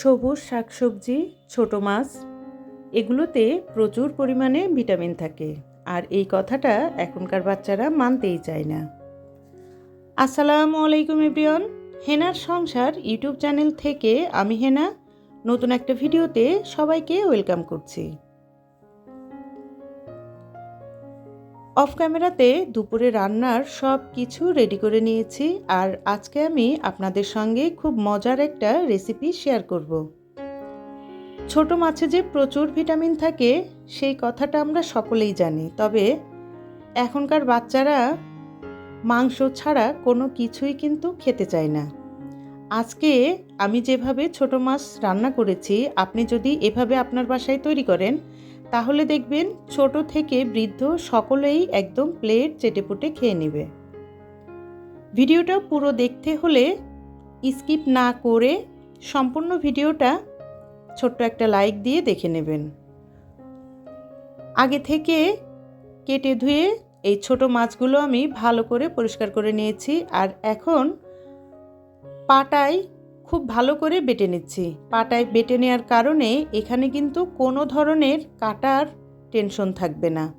সবুজ শাকসবজি, ছোট মাছ, এগুলোতে প্রচুর পরিমাণে ভিটামিন থাকে। আর এই কথাটা এখনকার বাচ্চারা মানতেই চায় না। আসসালামু আলাইকুম এভরিওয়ান, হেনার সংসার ইউটিউব চ্যানেল থেকে আমি হেনা। নতুন একটা ভিডিওতে সবাইকে ওয়েলকাম করছি। অফ ক্যামেরাতে দুপুরে রান্নার সব কিছু রেডি করে নিয়েছি আর আজকে আমি আপনাদের সঙ্গে খুব মজার একটা রেসিপি শেয়ার করব। ছোট মাছে যে প্রচুর ভিটামিন থাকে, সেই কথাটা আমরা সকলেই জানি। তবে এখনকার বাচ্চারা মাংস ছাড়া কোনো কিছুই কিন্তু খেতে চায় না। আজকে আমি যেভাবে ছোট মাছ রান্না করেছি, আপনি যদি এভাবে আপনার বাসায় তৈরি করেন তাহলে দেখবেন ছোট থেকে বৃদ্ধ সকলেই একদম প্লেট চেটেপুটে খেয়ে নেবে। ভিডিওটা পুরো দেখতে হলে স্কিপ না করে সম্পূর্ণ ভিডিওটা ছোট্ট একটা লাইক দিয়ে দেখে নেবেন। আগে থেকে কেটে ধুয়ে এই ছোট মাছগুলো আমি ভালো করে পরিষ্কার করে নিয়েছি আর এখন পাটায় খুব ভালো করে বেটে নিচ্ছি। পাটায় বেটে নেওয়ার কারণে এখানে কিন্তু কোনো ধরনের কাটার টেনশন থাকবে না।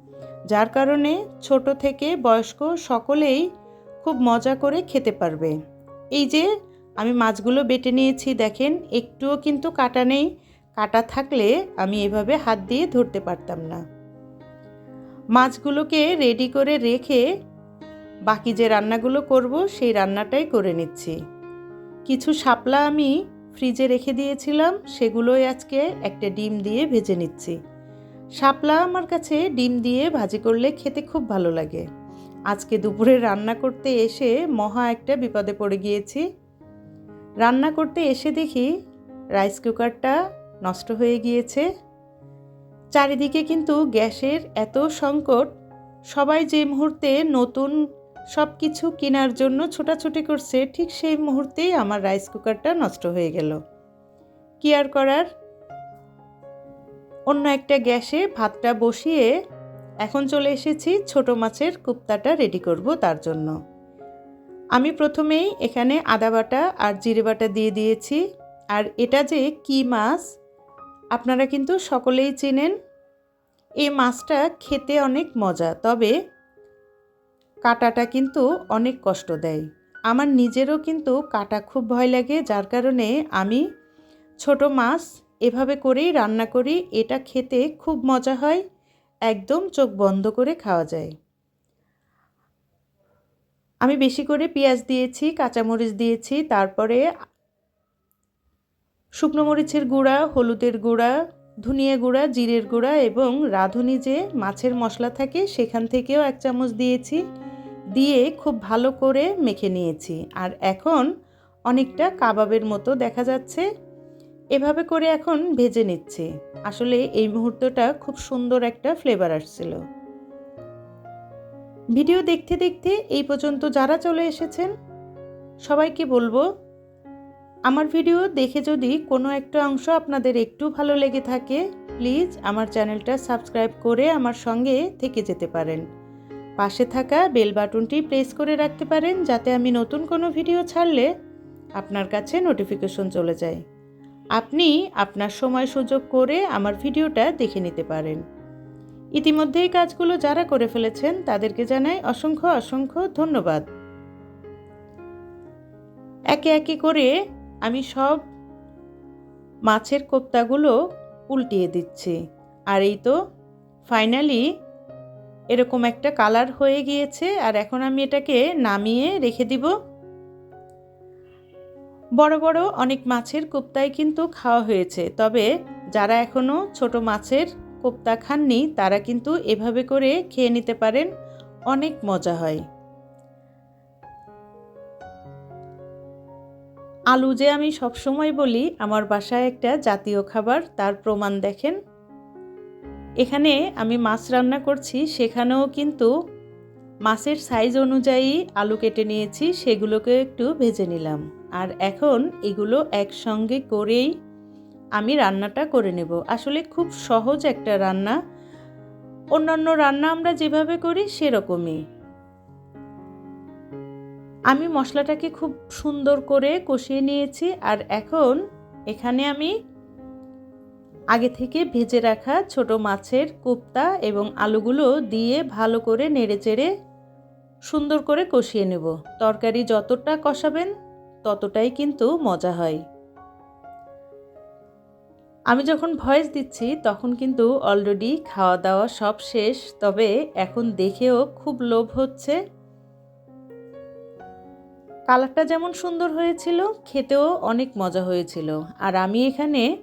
যার কারণে ছোট থেকে বয়স্ক সকলেই খুব মজা করে খেতে পারবে। এই যে, আমি মাছগুলো বেটে নিয়েছি, দেখেন, একটুও কিন্তু কাটা নেই। কাটা থাকলে আমি এভাবে হাত দিয়ে ধরতে পারতাম না। মাছগুলোকে রেডি করে রেখে বাকি যে রান্নাগুলো করব, সেই রান্নাটাই করে নিচ্ছি। কিছু শাপলা আমি ফ্রিজে রেখে দিয়েছিলাম, সেগুলোই আজকে একটা ডিম দিয়ে ভেজে নিচ্ছি। শাপলা আমার কাছে ডিম দিয়ে ভাজি করলে খেতে খুব ভালো লাগে। আজকে দুপুরে রান্না করতে এসে মহা একটা বিপদে পড়ে গিয়েছি। রান্না করতে এসে দেখি রাইস কুকারটা নষ্ট হয়ে গিয়েছে। চারিদিকে কিন্তু গ্যাসের এত সংকট, সবাই যে মুহূর্তে নতুন সব কিছু কেনার জন্য ছোটাছুটি করছে, ঠিক সেই মুহূর্তেই আমার রাইস কুকারটা নষ্ট হয়ে গেল। কি আর করার? অন্য একটা গ্যাসে ভাতটা বসিয়ে এখন চলে এসেছি ছোট মাছের কুপ্তাটা রেডি করব তার জন্য। আমি প্রথমেই এখানে আদা বাটা আর জিরে বাটা দিয়ে দিয়েছি। আর এটা যে কি মাছ, আপনারা কিন্তু সকলেই চেনেন। এই মাছটা খেতে অনেক মজা, তবে কাটাটা কিন্তু অনেক কষ্ট দেয়। আমার নিজেরও কিন্তু কাটা খুব ভয় লাগে, যার কারণে আমি ছোট মাছ এভাবে করেই রান্না করি, এটা খেতে খুব মজা হয়, একদম চোখ বন্ধ করে খাওয়া যায়। আমি বেশি করে পেঁয়াজ দিয়েছি, কাঁচামরিচ দিয়েছি, তারপরে শুকনো মরিচের গুঁড়া, হলুদের গুঁড়া, ধনিয়া গুঁড়া, জিরের গুঁড়া এবং রাঁধুনি যে মাছের মশলা থাকে, সেখান থেকেও এক চামচ দিয়েছি। দিয়ে খুব ভালো করে মেখে নিয়েছি। আর এখন অনেকটা কাবাবের মতো দেখা যাচ্ছে। এভাবে করে এখন ভেজে নিচ্ছি। আসলে এই মুহূর্তটা খুব সুন্দর একটা ফ্লেভার আসছিল। ভিডিও দেখতে দেখতে এই পর্যন্ত যারা চলে এসেছেন, সবাইকে বলব, আমার ভিডিও দেখে যদি কোনো একটা অংশ আপনাদের একটু ভালো লেগে থাকে প্লিজ আমার চ্যানেলটা সাবস্ক্রাইব করে আমার সঙ্গে থেকে যেতে পারেন। পাশে থাকা বেল বাটনটি প্রেস করে রাখতে পারেন যাতে আমি নতুন কোনো ভিডিও ছাড়লে আপনার কাছে নোটিফিকেশন চলে যায়। আপনি আপনার সময় সুযোগ করে আমার ভিডিওটা দেখে নিতে পারেন। ইতিমধ্যেই কাজগুলো যারা করে ফেলেছেন তাদেরকে জানাই অসংখ্য অসংখ্য ধন্যবাদ। একে একে করে আমি সব মাছের কোপ্তাগুলো উল্টিয়ে দিচ্ছি। আর এই তো ফাইনালি এরকম একটা কালার হয়ে গিয়েছে আর এখন আমি এটাকে নামিয়ে রেখে দিব। বড় বড় অনেক মাছের কোপ্তাই কিন্তু খাওয়া হয়েছে, তবে যারা এখনও ছোট মাছের কোপ্তা খাননি, তারা কিন্তু এভাবে করে খেয়ে নিতে পারেন, অনেক মজা হয়। আলু যে আমি সবসময় বলি, আমার বাসায় একটা জাতীয় খাবার, তার প্রমাণ দেখেন। এখানে আমি মাছ রান্না করছি, সেখানেও কিন্তু মাছের সাইজ অনুযায়ী আলু কেটে নিয়েছি, সেগুলোকে একটু ভেজে নিলাম। আর এখন এগুলো একসঙ্গে করেই আমি রান্নাটা করে নেব। আসলে খুব সহজ একটা রান্না। অন্যান্য রান্না আমরা যেভাবে করি সেরকমই। আমি মশলাটাকে খুব সুন্দর করে কষিয়ে নিয়েছি, আর এখন এখানে আমি আগে থেকে ভেজে রাখা ছোট মাছের কোপ্তা এবং আলুগুলো দিয়ে ভালো করে নেড়েচেড়ে সুন্দর করে কষিয়ে নেব। তরকারি যতটা কষাবেন ততটাই কিন্তু মজা হয়। আমি যখন ভয়েস দিচ্ছি তখন কিন্তু অলরেডি খাওয়া দাওয়া সব শেষ, তবে এখন দেখেও খুব লোভ হচ্ছে। কালারটা যেমন সুন্দর হয়েছিল, খেতেও অনেক মজা হয়েছিল। আর আমি এখানে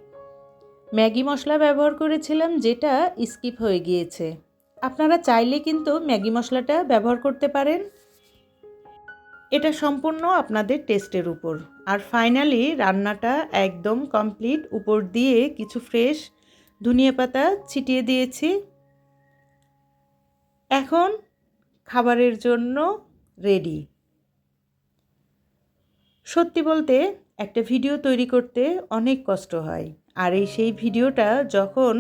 ম্যাগি মশলা ব্যবহার করেছিলাম যেটা স্কিপ হয়ে গিয়েছে। আপনারা চাইলে কিন্তু ম্যাগি মশলাটা ব্যবহার করতে পারেন। এটা সম্পূর্ণ আপনাদের টেস্টের উপর। আর ফাইনালি রান্নাটা একদম কমপ্লিট। উপর দিয়ে কিছু ফ্রেশ ধনিয়া পাতা ছিটিয়ে দিয়েছি। এখন খাবারের জন্য রেডি। সত্যি বলতে একটা ভিডিও তৈরি করতে অনেক কষ্ট হয়। আর এই সেই ভিডিওটা যখন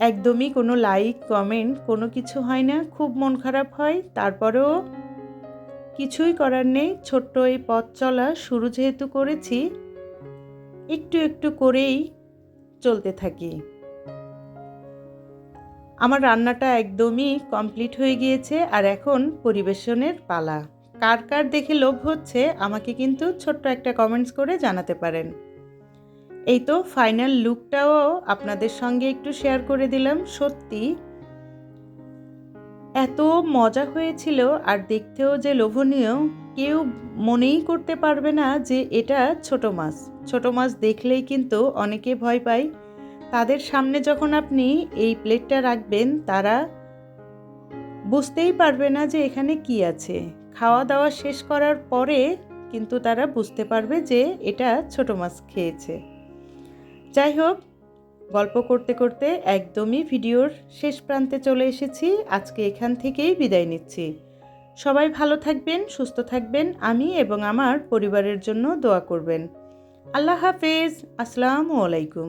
একদমই কোনো লাইক, কমেন্ট কোনো কিছু হয় না, খুব মন খারাপ হয়। তারপরেও কিছুই করার নেই। ছোট্ট এই পথ চলা শুরু যেহেতু করেছি, একটু একটু করেই চলতে থাকি। আমার রান্নাটা একদমই কমপ্লিট হয়ে গিয়েছে আর এখন পরিবেশনের পালা। কার কার দেখে লোভ হচ্ছে আমাকে কিন্তু ছোট্ট একটা কমেন্টস করে জানাতে পারেন। এই তো ফাইনাল লুকটাও আপনাদের সঙ্গে একটু শেয়ার করে দিলাম, সত্যি। এত মজা হয়েছিল আর দেখতেও যে লোভনীয়, কেউ মনেই করতে পারবে না যে এটা ছোট মাছ। ছোট মাছ দেখলেই কিন্তু অনেকে ভয় পায়। তাদের সামনে যখন আপনি এই প্লেটটা রাখবেন, তারা বুঝতেই পারবে না যে এখানে কি আছে। খাওয়া দাওয়া শেষ করার পরে কিন্তু তারা বুঝতে পারবে যে এটা ছোট মাছ খেয়েছে। যাই হোক গল্প করতে করতে একদমই ভিডিওর শেষ প্রান্তে চলে এসেছি। আজকে এখান থেকেই বিদায় নিচ্ছি। সবাই ভালো থাকবেন, সুস্থ থাকবেন, আমি এবং আমার পরিবারের জন্য দোয়া করবেন। আল্লাহ হাফেজ, আসসালামু আলাইকুম।